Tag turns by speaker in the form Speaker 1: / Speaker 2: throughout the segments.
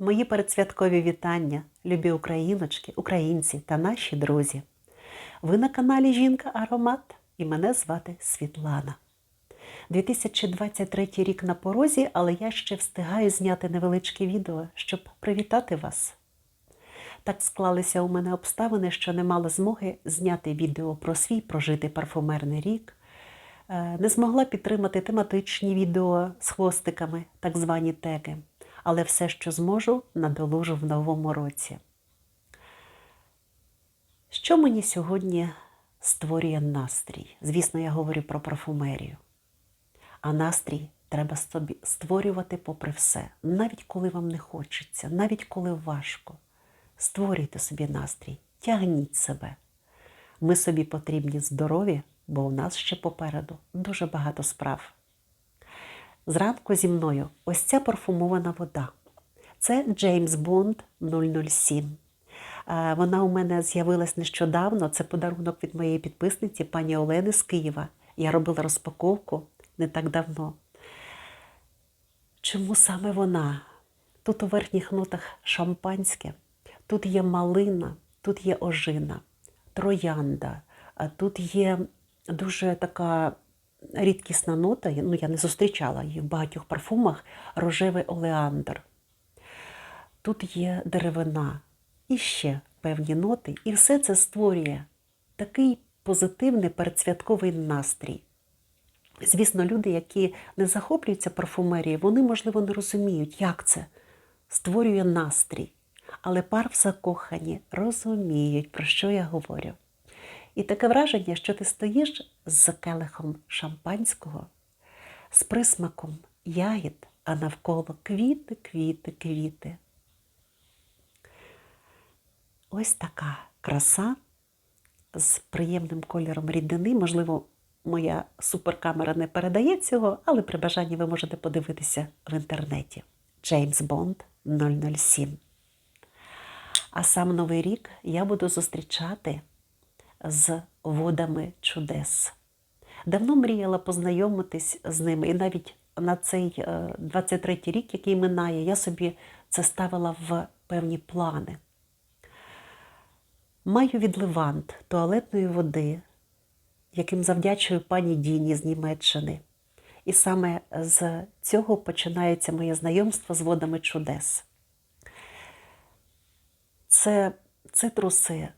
Speaker 1: Мої передсвяткові вітання, любі україночки, українці та наші друзі. Ви на каналі Жінка Аромат і мене звати Світлана. 2023 рік на порозі, але я ще встигаю зняти невеличке відео, щоб привітати вас. Так склалися у мене обставини, що не мала змоги зняти відео про свій прожитий парфумерний рік. Е, Не змогла підтримати тематичні відео з хвостиками, так звані теги, але все, що зможу, надолужу в новому році. Що мені сьогодні створює настрій? Звісно, я говорю про парфумерію. А настрій треба собі створювати попри все, навіть коли вам не хочеться, навіть коли важко. Створюйте собі настрій, тягніть себе. Ми собі потрібні здорові, бо у нас ще попереду дуже багато справ. Зранку зі мною ось ця парфумована вода. Це Джеймс Бонд 007. Е, Вона у мене з'явилась нещодавно. Це подарунок від моєї підписниці, пані Олени з Києва. Я робила розпаковку не так давно. Чому саме вона? Тут у верхніх нотах шампанське, тут є малина, тут є ожина, троянда, тут є дуже така рідкісна нота, ну я не зустрічала її в багатьох парфумах, рожевий олеандр. Тут є деревина і ще певні ноти, і все це створює такий позитивний передсвятковий настрій. Звісно, люди, які не захоплюються парфумерією, вони, можливо, не розуміють, як це створює настрій. Але пар в закохані розуміють, про що я говорю. І таке враження, що ти стоїш з келихом шампанського, з присмаком ягід, а навколо квіти, квіти, квіти. Ось така краса з приємним кольором рідини. Можливо, моя суперкамера не передає цього, але при бажанні ви можете подивитися в інтернеті. Джеймс Бонд 007. А сам Новий рік я буду зустрічати з водами чудес. Давно мріяла познайомитись з ними, і навіть на цей 23-й рік, який минає, я собі це ставила в певні плани. Маю від Левант туалетної води, яким завдячую пані Діні з Німеччини. І саме з цього починається моє знайомство з водами чудес. Це цитруси, е,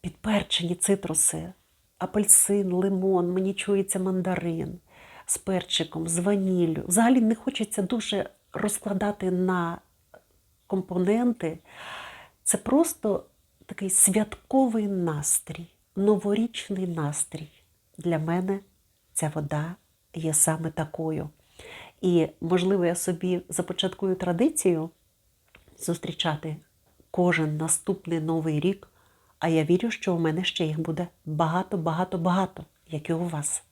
Speaker 1: підперчені цитруси, апельсин, лимон, мені чується мандарин з перчиком, з ваніллю. Взагалі не хочеться дуже розкладати на компоненти. Це просто такий святковий настрій, новорічний настрій. Для мене ця вода є саме такою. І, можливо, я собі започаткую традицію зустрічати кожен наступний новий рік, а я вірю, що у мене ще їх буде багато, багато, багато, як і у вас.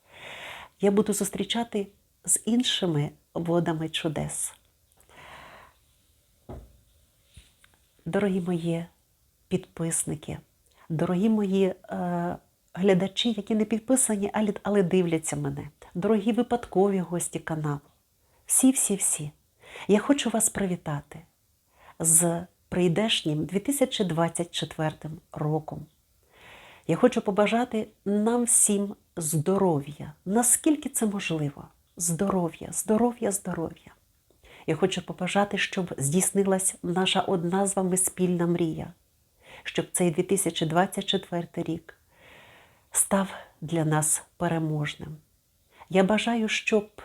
Speaker 1: Я буду зустрічати з іншими водами чудес. Дорогі мої підписники, дорогі мої е, глядачі, які не підписані, але, але дивляться мене, дорогі випадкові гості каналу. Всі-всі-всі. Я хочу вас привітати з прийдешнім 2024 роком. Я хочу побажати нам всім здоров'я, наскільки це можливо. Здоров'я, здоров'я, здоров'я. Я хочу побажати, щоб здійснилась наша одна з вами спільна мрія, щоб цей 2024 рік став для нас переможним. Я бажаю, щоб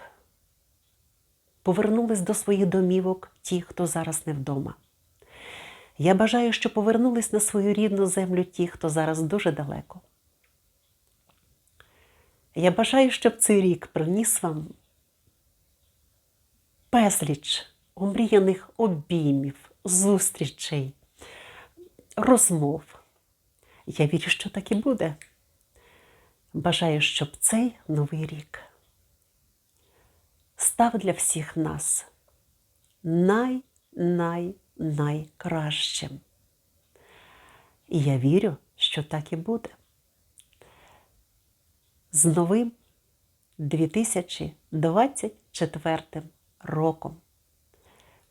Speaker 1: повернулись до своїх домівок ті, хто зараз не вдома. Я бажаю, щоб повернулись на свою рідну землю ті, хто зараз дуже далеко. Я бажаю, щоб цей рік приніс вам безліч омріяних обіймів, зустрічей, розмов. Я вірю, що так і буде. Бажаю, щоб цей новий рік став для всіх нас най-най найкращим. І я вірю, що так і буде. З новим 2024 роком.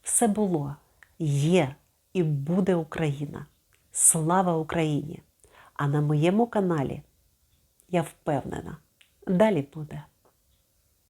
Speaker 1: Все було, є і буде Україна. Слава Україні! А на моєму каналі, я впевнена, далі буде.